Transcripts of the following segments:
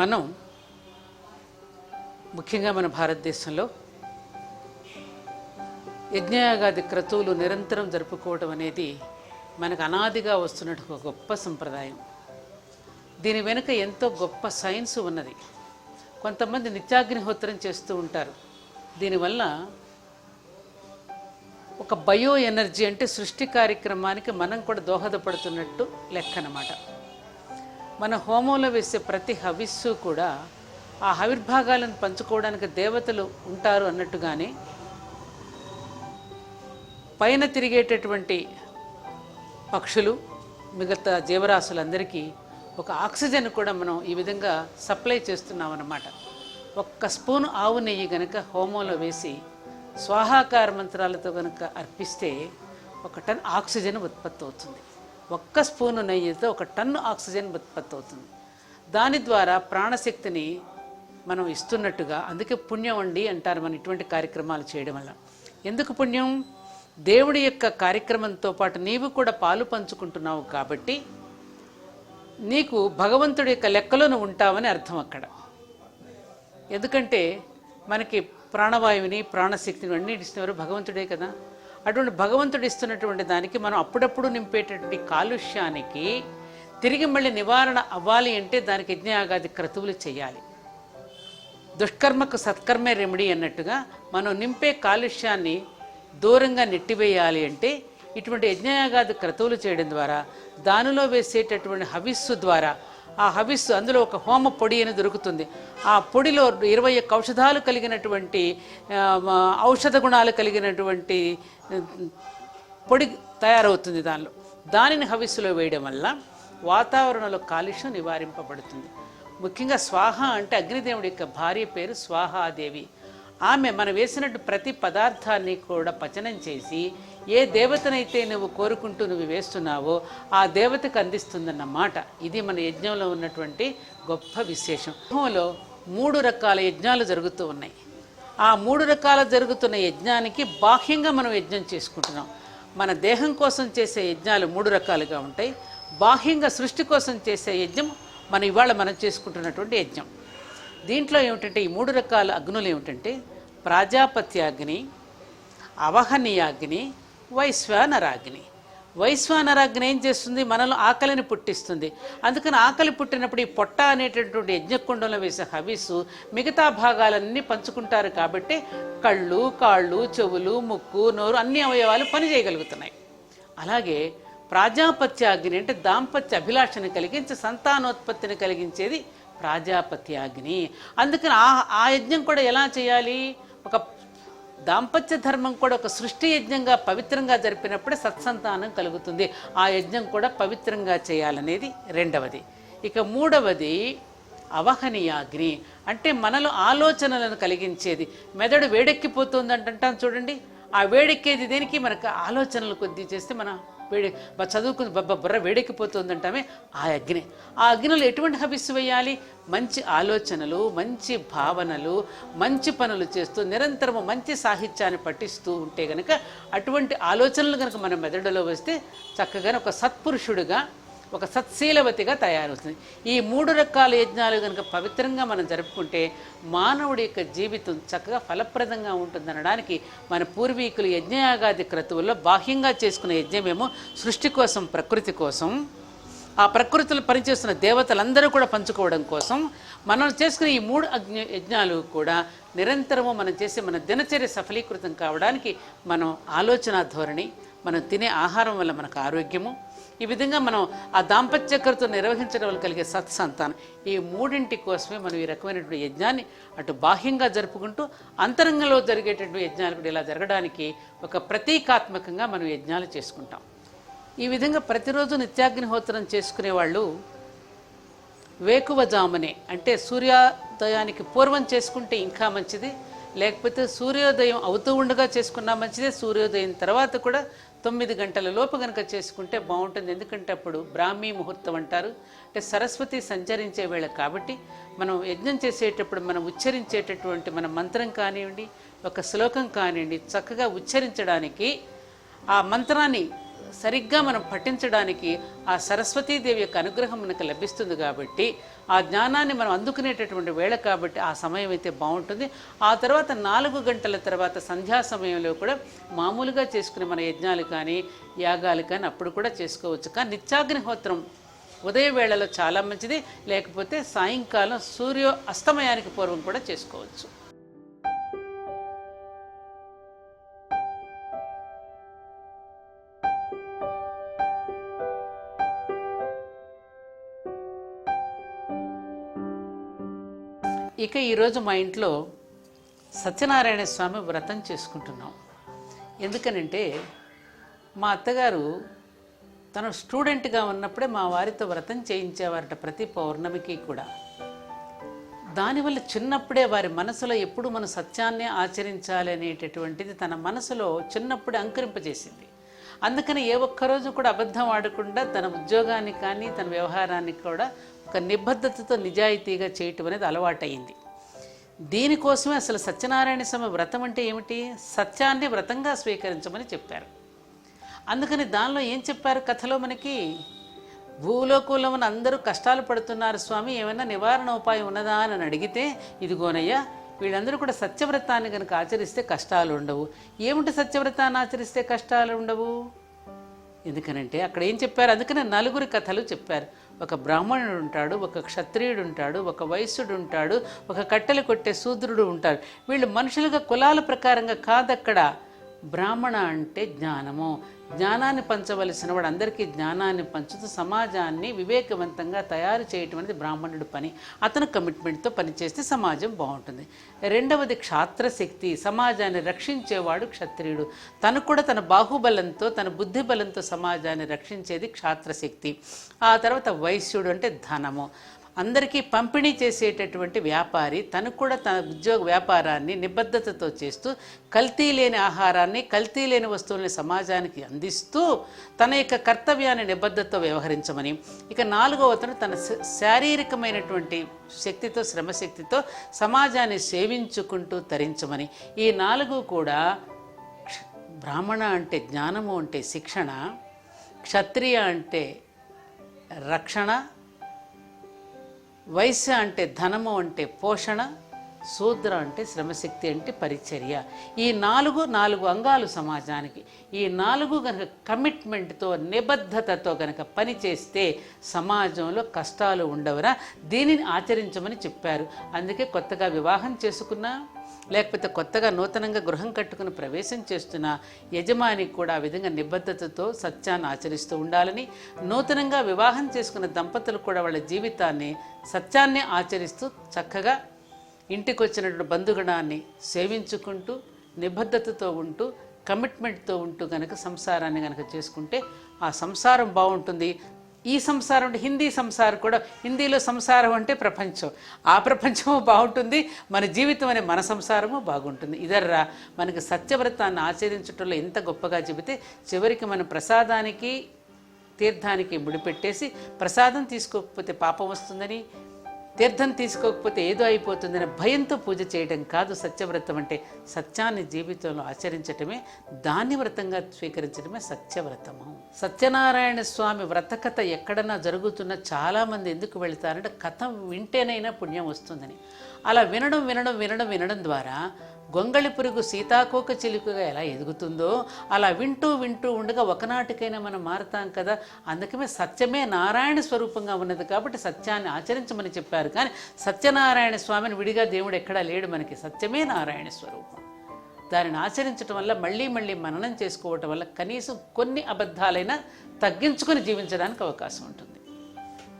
మనం ముఖ్యంగా మన భారతదేశంలో యజ్ఞయాగాది క్రతువులు నిరంతరం జరుపుకోవడం అనేది మనకు అనాదిగా వస్తున్నట్టు ఒక గొప్ప సంప్రదాయం. దీని వెనుక ఎంతో గొప్ప సైన్స్ ఉన్నది. కొంతమంది నిత్యాగ్నిహోత్రం చేస్తూ ఉంటారు. దీనివల్ల ఒక బయో ఎనర్జీ అంటే సృష్టి కార్యక్రమానికి మనం కూడా దోహదపడుతున్నట్టు లెక్క అన్నమాట మన హోమంలో వేసే ప్రతి హవిస్సు కూడా ఆ హవిర్భాగాలను పంచుకోవడానికి దేవతలు ఉంటారు అన్నట్టుగానే పైన తిరిగేటటువంటి పక్షులు మిగతా జీవరాశులందరికీ ఒక ఆక్సిజన్ కూడా మనం ఈ విధంగా సప్లై చేస్తున్నాం అన్నమాట ఒక్క స్పూన్ ఆవు నెయ్యి గనక హోమంలో వేసి స్వాహాకార మంత్రాలతో కనుక అర్పిస్తే ఒక టన్ ఆక్సిజన్ ఉత్పత్తి అవుతుంది ఒక్క స్పూను నెయ్యితో ఒక టన్ను ఆక్సిజన్ ఉత్పత్తి అవుతుంది. దాని ద్వారా ప్రాణశక్తిని మనం ఇస్తున్నట్టుగా అందుకే పుణ్యం అండి అంటారు మన ఇటువంటి కార్యక్రమాలు చేయడం వల్ల. ఎందుకు పుణ్యం? దేవుడి యొక్క కార్యక్రమంతో పాటు నీవు కూడా పాలు పంచుకుంటున్నావు కాబట్టి నీకు భగవంతుడి యొక్క లెక్కలోనూ ఉంటావని అర్థం అక్కడ. ఎందుకంటే మనకి ప్రాణవాయువుని ప్రాణశక్తిని అన్నిటిస్తున్నవారు భగవంతుడే కదా. అటువంటి భగవంతుడు ఇస్తున్నటువంటి దానికి మనం అప్పుడప్పుడు నింపేటటువంటి కాలుష్యానికి తిరిగి మళ్ళీ నివారణ అవ్వాలి అంటే దానికి యజ్ఞయాగాది క్రతువులు చేయాలి. దుష్కర్మకు సత్కర్మే రెమెడీ అన్నట్టుగా మనం నింపే కాలుష్యాన్ని దూరంగా నెట్టివేయాలి అంటే ఇటువంటి యజ్ఞయాగాది క్రతువులు చేయడం ద్వారా దానిలో వేసేటటువంటి హవిస్సు ద్వారా ఆ హవిస్సు అందులో ఒక హోమ పొడి అని దొరుకుతుంది. ఆ పొడిలో ఇరవై ఒక్క ఔషధాలు కలిగినటువంటి ఔషధ గుణాలు కలిగినటువంటి పొడి తయారవుతుంది దానిలో. దానిని హవిస్సులో వేయడం వల్ల వాతావరణంలో కాలుష్యం నివారింపబడుతుంది. ముఖ్యంగా స్వాహ అంటే అగ్నిదేవుడి యొక్క భార్య పేరు స్వాహాదేవి. ఆమె మనం వేసినట్టు ప్రతి పదార్థాన్ని కూడా పచనం చేసి ఏ దేవతనైతే నువ్వు కోరుకుంటూ నువ్వు వేస్తున్నావో ఆ దేవతకు అందిస్తుందన్నమాట ఇది మన యజ్ఞంలో ఉన్నటువంటి గొప్ప విశేషం. యజ్ఞంలో మూడు రకాల యజ్ఞాలు జరుగుతూ ఉన్నాయి. ఆ మూడు రకాల జరుగుతున్న యజ్ఞానికి బాహ్యంగా మనం యజ్ఞం చేసుకుంటున్నాం. మన దేహం కోసం చేసే యజ్ఞాలు మూడు రకాలుగా ఉంటాయి. బాహ్యంగా సృష్టి కోసం చేసే యజ్ఞం మనం ఇవాళ మనం చేసుకుంటున్నటువంటి యజ్ఞం. దీంట్లో ఏమిటంటే ఈ మూడు రకాల అగ్నులు ఏమిటంటే ప్రాజాపత్యాగ్ని అవహనీయాగ్ని వైశ్వానరాగ్ని. వైశ్వానరాగ్ని ఏం చేస్తుంది? మనలో ఆకలిని పుట్టిస్తుంది. అందుకని ఆకలి పుట్టినప్పుడు ఈ పొట్ట అనేటటువంటి యజ్ఞకుండంలో వేసే హవిసు మిగతా భాగాలన్నీ పంచుకుంటారు కాబట్టి కళ్ళు కాళ్ళు చెవులు ముక్కు నోరు అన్ని అవయవాలు పని చేయగలుగుతున్నాయి. అలాగే ప్రాజాపత్యాగ్ని అంటే దాంపత్య అభిలాషను కలిగించి సంతానోత్పత్తిని కలిగించేది ప్రాజాపత్యాగ్ని అందుకని ఆ ఆ యజ్ఞం కూడా ఎలా చేయాలి? ఒక దాంపత్య ధర్మం కూడా ఒక సృష్టి యజ్ఞంగా పవిత్రంగా జరిపినప్పుడే సత్సంతానం కలుగుతుంది. ఆ యజ్ఞం కూడా పవిత్రంగా చేయాలనేది రెండవది. ఇక మూడవది అవహనీయాగ్ని. అంటే మనలో ఆలోచనలను కలిగించేది. మెదడు వేడెక్కిపోతుంది అంటాం చూడండి. ఆ వేడెక్కేది దేనికి? మనకు ఆలోచనలు కొద్దీ చేస్తే మన వేడి చదువుకుని బబ్బ బుర్ర వేడెక్కిపోతుందంటామే ఆ అగ్ని. ఆ అగ్నిలో ఎటువంటి హబిస్సు వేయాలి? మంచి ఆలోచనలు మంచి భావనలు మంచి పనులు చేస్తూ నిరంతరము మంచి సాహిత్యాన్ని పఠిస్తూ ఉంటే గనక అటువంటి ఆలోచనలు కనుక మన మెదడులో వస్తే చక్కగా ఒక సత్పురుషుడుగా ఒక సత్శీలవతిగా తయారవుతుంది. ఈ మూడు రకాల యజ్ఞాలు కనుక పవిత్రంగా మనం జరుపుకుంటే మానవుడి యొక్క జీవితం చక్కగా ఫలప్రదంగా ఉంటుందనడానికి మన పూర్వీకులు యజ్ఞయాగాది క్రతువుల్లో బాహ్యంగా చేసుకునే యజ్ఞమేమో సృష్టి కోసం ప్రకృతి కోసం ఆ ప్రకృతిలో పనిచేస్తున్న దేవతలందరూ కూడా పంచుకోవడం కోసం మనం చేసుకునే ఈ మూడు అజ్ఞ యజ్ఞాలు కూడా నిరంతరము మనం చేసే మన దినచర్య సఫలీకృతం కావడానికి మనం ఆలోచన ధోరణి మనం తినే ఆహారం వల్ల మనకు ఆరోగ్యము ఈ విధంగా మనం ఆ దాంపత్యకరతో నిర్వహించడం వల్ల కలిగే సత్సంతానం. ఈ మూడింటి కోసమే మనం ఈ రకమైనటువంటి యజ్ఞాన్ని అటు బాహ్యంగా జరుపుకుంటూ అంతరంగంలో జరిగేటటువంటి యజ్ఞాలు కూడా ఇలా జరగడానికి ఒక ప్రతీకాత్మకంగా మనం యజ్ఞాలు చేసుకుంటాం. ఈ విధంగా ప్రతిరోజు నిత్యాగ్నిహోత్రం చేసుకునే వాళ్ళు వేకువజామునే అంటే సూర్యోదయానికి పూర్వం చేసుకుంటే ఇంకా మంచిది లేకపోతే సూర్యోదయం అవుతూ ఉండగా చేసుకున్నా మంచిదే సూర్యోదయం తర్వాత కూడా తొమ్మిది గంటల లోపు కనుక చేసుకుంటే బాగుంటుంది. ఎందుకంటే అప్పుడు బ్రాహ్మీ ముహూర్తం అంటారు. అంటే సరస్వతి సంచరించే వేళ కాబట్టి మనం యజ్ఞం చేసేటప్పుడు మనం ఉచ్చరించేటటువంటి మన మంత్రం కానివ్వండి ఒక శ్లోకం కానివ్వండి చక్కగా ఉచ్చరించడానికి ఆ మంత్రాన్ని సరిగ్గా మనం పఠించడానికి ఆ సరస్వతీదేవి యొక్క అనుగ్రహం మనకు లభిస్తుంది కాబట్టి ఆ జ్ఞానాన్ని మనం అందుకునేటటువంటి వేళ కాబట్టి ఆ సమయం అయితే బాగుంటుంది. ఆ తర్వాత నాలుగు గంటల తర్వాత సంధ్యా సమయంలో కూడా మామూలుగా చేసుకునే మన యజ్ఞాలు కానీ యాగాలు కానీ అప్పుడు కూడా చేసుకోవచ్చు. కానీ నిత్యాగ్నిహోత్రం ఉదయ వేళలో చాలా మంచిది. లేకపోతే సాయంకాలం సూర్య అస్తమయానికి పూర్వం కూడా చేసుకోవచ్చు. ఇక ఈరోజు మా ఇంట్లో సత్యనారాయణ స్వామి వ్రతం చేసుకుంటున్నాం. ఎందుకనంటే మా అత్తగారు తను స్టూడెంట్గా ఉన్నప్పుడే మా వారితో వ్రతం చేయించేవారట ప్రతి పౌర్ణమికి కూడా. దానివల్ల చిన్నప్పుడే వారి మనసులో ఎప్పుడు మన సత్యాన్ని ఆచరించాలి అనేటటువంటిది తన మనసులో చిన్నప్పుడే అంకురింపజేసింది. అందుకని ఏ ఒక్కరోజు కూడా అబద్ధం ఆడకుండా తన ఉద్యోగాన్ని కానీ తన వ్యవహారాన్ని కూడా ఒక నిబద్ధతతో నిజాయితీగా చేయటం అనేది అలవాటైంది దీనికోసమే అసలు సత్యనారాయణ స్వామి వ్రతం అంటే ఏమిటి? సత్యాన్ని వ్రతంగా స్వీకరించమని చెప్పారు. అందుకని దానిలో ఏం చెప్పారు కథలో మనకి? భూలోకంలో అందరూ కష్టాలు పడుతున్నారు స్వామి ఏమైనా నివారణ ఉపాయం ఉన్నదా అని అడిగితే ఇదిగోనయ్యా వీళ్ళందరూ కూడా సత్యవ్రతాన్ని కనుక ఆచరిస్తే కష్టాలు ఉండవు. ఏమిటి సత్యవ్రతాన్ని ఆచరిస్తే కష్టాలు ఉండవు? ఎందుకనంటే అక్కడ ఏం చెప్పారు? అందుకనే నలుగురి కథలు చెప్పారు. ఒక బ్రాహ్మణుడు ఉంటాడు ఒక క్షత్రియుడు ఉంటాడు ఒక వైశ్యుడు ఉంటాడు ఒక కట్టెలు కొట్టే శూద్రుడు ఉంటాడు. వీళ్ళు మనుషులుగా కులాల ప్రకారంగా కాదక్కడ. బ్రాహ్మణ అంటే జ్ఞానము. జ్ఞానాన్ని పంచవలసిన వాడు అందరికీ జ్ఞానాన్ని పంచుతూ సమాజాన్ని వివేకవంతంగా తయారు చేయటం అనేది బ్రాహ్మణుడి పని. అతను కమిట్మెంట్తో పనిచేస్తే సమాజం బాగుంటుంది. రెండవది క్షాత్రశక్తి. సమాజాన్ని రక్షించేవాడు క్షత్రియుడు. తను కూడా తన బాహుబలంతో తన బుద్ధి బలంతో సమాజాన్ని రక్షించేది క్షాత్రశక్తి. ఆ తర్వాత వైశ్యుడు అంటే ధనము. అందరికీ పంపిణీ చేసేటటువంటి వ్యాపారి తను కూడా తన ఉద్యోగ వ్యాపారాన్ని నిబద్ధతతో చేస్తూ కల్తీ లేని ఆహారాన్ని కల్తీ లేని వస్తువుల్ని సమాజానికి అందిస్తూ తన యొక్క కర్తవ్యాన్ని నిబద్ధతతో వ్యవహరించమని. ఇక నాలుగవ అతను తన శారీరకమైనటువంటి శక్తితో శ్రమశక్తితో సమాజాన్ని సేవించుకుంటూ తరించమని. ఈ నాలుగు కూడా బ్రాహ్మణ అంటే జ్ఞానము అంటే శిక్షణ క్షత్రియ అంటే రక్షణ వైశ్య అంటే ధనము అంటే పోషణ శూద్ర అంటే శ్రమశక్తి అంటే పరిచర్య. ఈ నాలుగు నాలుగు అంగాలు సమాజానికి. ఈ నాలుగు కనుక కమిట్మెంట్తో నిబద్ధతతో కనుక పనిచేస్తే సమాజంలో కష్టాలు ఉండవరా. దీనిని ఆచరించమని చెప్పారు. అందుకే కొత్తగా వివాహం చేసుకున్నా లేకపోతే కొత్తగా నూతనంగా గృహం కట్టుకుని ప్రవేశం చేస్తున్న యజమానికి కూడా ఆ విధంగా నిబద్ధతతో సత్యాన్ని ఆచరిస్తూ ఉండాలని నూతనంగా వివాహం చేసుకున్న దంపతులు కూడా వాళ్ళ జీవితాన్ని సత్యాన్ని ఆచరిస్తూ చక్కగా ఇంటికి వచ్చినటువంటి బంధుగణాన్ని సేవించుకుంటూ నిబద్ధతతో ఉంటూ కమిట్మెంట్తో ఉంటూ కనుక సంసారాన్ని కనుక చేసుకుంటే ఆ సంసారం బాగుంటుంది. ఈ సంసారం అంటే హిందీ సంసారం కూడా హిందీలో సంసారం అంటే ప్రపంచం. ఆ ప్రపంచము బాగుంటుంది మన జీవితం అనే మన సంసారము బాగుంటుంది. ఇదర్రా మనకి సత్యవ్రతాన్ని ఆచరించడంలో ఎంత గొప్పగా చెబితే చివరికి మన ప్రసాదానికి తీర్థానికి ముడిపెట్టేసి ప్రసాదం తీసుకోకపోతే పాపం వస్తుందని తీర్థం తీసుకోకపోతే ఏదో అయిపోతుందనే భయంతో పూజ చేయడం కాదు సత్యవ్రతం అంటే. సత్యాన్ని జీవితంలో ఆచరించటమే దాన్ని వ్రతంగా స్వీకరించడమే సత్యవ్రతము. సత్యనారాయణ స్వామి వ్రత కథ ఎక్కడన్నా జరుగుతున్న చాలామంది ఎందుకు వెళ్తారంటే కథ వింటేనైనా పుణ్యం వస్తుందని. అలా వినడం వినడం వినడం వినడం ద్వారా గొంగళి పురుగు సీతాకోక చిలుకగా ఎలా ఎదుగుతుందో అలా వింటూ వింటూ ఉండగా ఒకనాటికైనా మనం మారుతాం కదా. అందుకమే సత్యమే నారాయణ స్వరూపంగా ఉన్నది కాబట్టి సత్యాన్ని ఆచరించమని చెప్పారు. కానీ సత్యనారాయణ స్వామిని విడిగా దేవుడు ఎక్కడా లేడు మనకి. సత్యమే నారాయణ స్వరూపం. దానిని ఆచరించడం వల్ల మళ్ళీ మళ్ళీ మననం చేసుకోవటం వల్ల కనీసం కొన్ని అబద్ధాలైనా తగ్గించుకొని జీవించడానికి అవకాశం ఉంటుంది.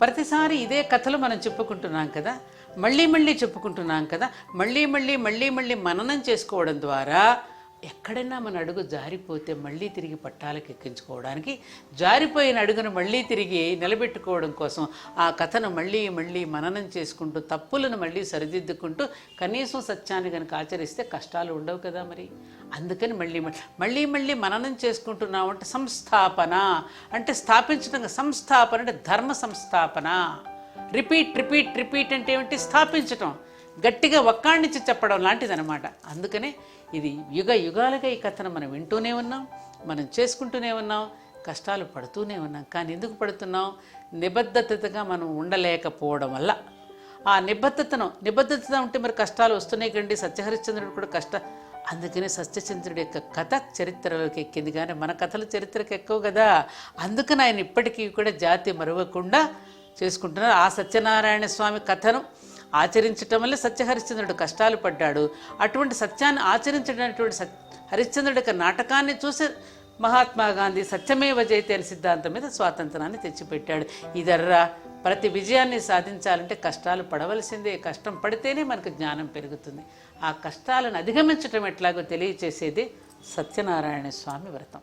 ప్రతిసారి ఇదే కథలు మనం చెప్పుకుంటున్నాం కదా. మళ్ళీ మళ్ళీ చెప్పుకుంటున్నాం కదా. మళ్ళీ మళ్ళీ మళ్ళీ మళ్ళీ మననం చేసుకోవడం ద్వారా ఎక్కడైనా మన అడుగు జారిపోతే మళ్ళీ తిరిగి పట్టాలకు ఎక్కించుకోవడానికి జారిపోయిన అడుగును మళ్ళీ తిరిగి నిలబెట్టుకోవడం కోసం ఆ కథను మళ్ళీ మళ్ళీ మననం చేసుకుంటూ తప్పులను మళ్ళీ సరిదిద్దుకుంటూ కనీసం సత్యాన్ని కనుక ఆచరిస్తే కష్టాలు ఉండవు కదా మరి. అందుకని మళ్ళీ మళ్ళీ మళ్ళీ మళ్ళీ మననం చేసుకుంటున్నామంటే సంస్థాపన అంటే స్థాపించడం సంస్థాపన అంటే ధర్మ సంస్థాపన. రిపీట్ రిపీట్ రిపీట్ అంటే ఏమిటి? స్థాపించటం. గట్టిగా ఒక్కాణించి చెప్పడం లాంటిదనమాట అందుకనే ఇది యుగ యుగాలుగా ఈ కథను మనం వింటూనే ఉన్నాం మనం చేసుకుంటూనే ఉన్నాం కష్టాలు పడుతూనే ఉన్నాం. కానీ ఎందుకు పడుతున్నాం? నిబద్ధతగా మనం ఉండలేకపోవడం వల్ల. ఆ నిబద్ధతను నిబద్ధత ఉంటే మరి కష్టాలు వస్తున్నాయి కండి. సత్యహరిశ్చంద్రుడు కూడా కష్ట అందుకనే సత్యచంద్రుడి యొక్క కథ చరిత్రలోకి ఎక్కింది. కానీ మన కథలు చరిత్రకు ఎక్కువ కదా. అందుకని ఆయన ఇప్పటికీ కూడా జాతి మరవకుండా చేసుకుంటున్నారు. ఆ సత్యనారాయణ స్వామి కథను ఆచరించటం వల్ల సత్య హరిశ్చంద్రుడు కష్టాలు పడ్డాడు. అటువంటి సత్యాన్ని ఆచరించడానికి సత్ హరిశ్చంద్రుడి యొక్క నాటకాన్ని చూసి మహాత్మా గాంధీ సత్యమేవ జయతే అనే సిద్ధాంతం మీద స్వాతంత్రాన్ని తెచ్చిపెట్టాడు. ఇదర్రా ప్రతి విజయాన్ని సాధించాలంటే కష్టాలు పడవలసిందే. కష్టం పడితేనే మనకు జ్ఞానం పెరుగుతుంది. ఆ కష్టాలను అధిగమించటం ఎట్లాగో తెలియచేసేది సత్యనారాయణ స్వామి వ్రతం.